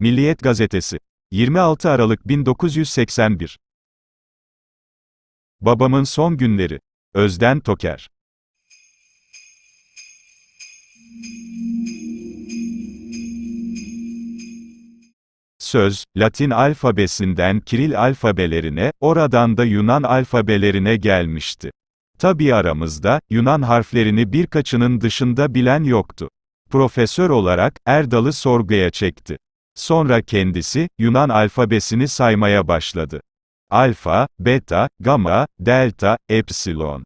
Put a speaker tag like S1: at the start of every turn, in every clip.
S1: Milliyet Gazetesi. 26 Aralık 1981. Babamın son günleri. Özden Toker. Söz, Latin alfabesinden Kiril alfabelerine, oradan da Yunan alfabelerine gelmişti. Tabi aramızda, Yunan harflerini birkaçının dışında bilen yoktu. Profesör olarak, Erdal'ı sorguya çekti. Sonra kendisi, Yunan alfabesini saymaya başladı. Alfa, beta, gamma, delta, epsilon.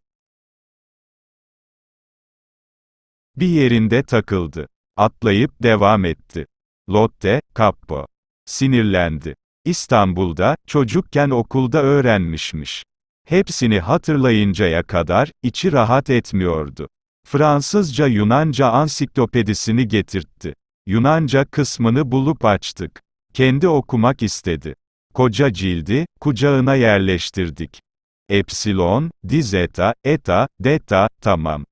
S1: Bir yerinde takıldı. Atlayıp devam etti. Lotte, Kappo. Sinirlendi. İstanbul'da, çocukken okulda öğrenmişmiş. Hepsini hatırlayıncaya kadar, içi rahat etmiyordu. Fransızca Yunanca ansiklopedisini getirtti. Yunanca kısmını bulup açtık. Kendi okumak istedi. Koca cildi, kucağına yerleştirdik. Epsilon, dizeta, eta, deta, tamam.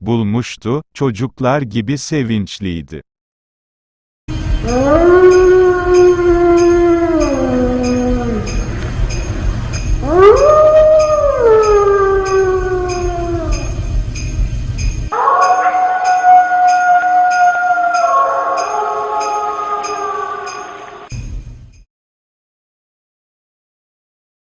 S1: Bulmuştu, çocuklar gibi sevinçliydi.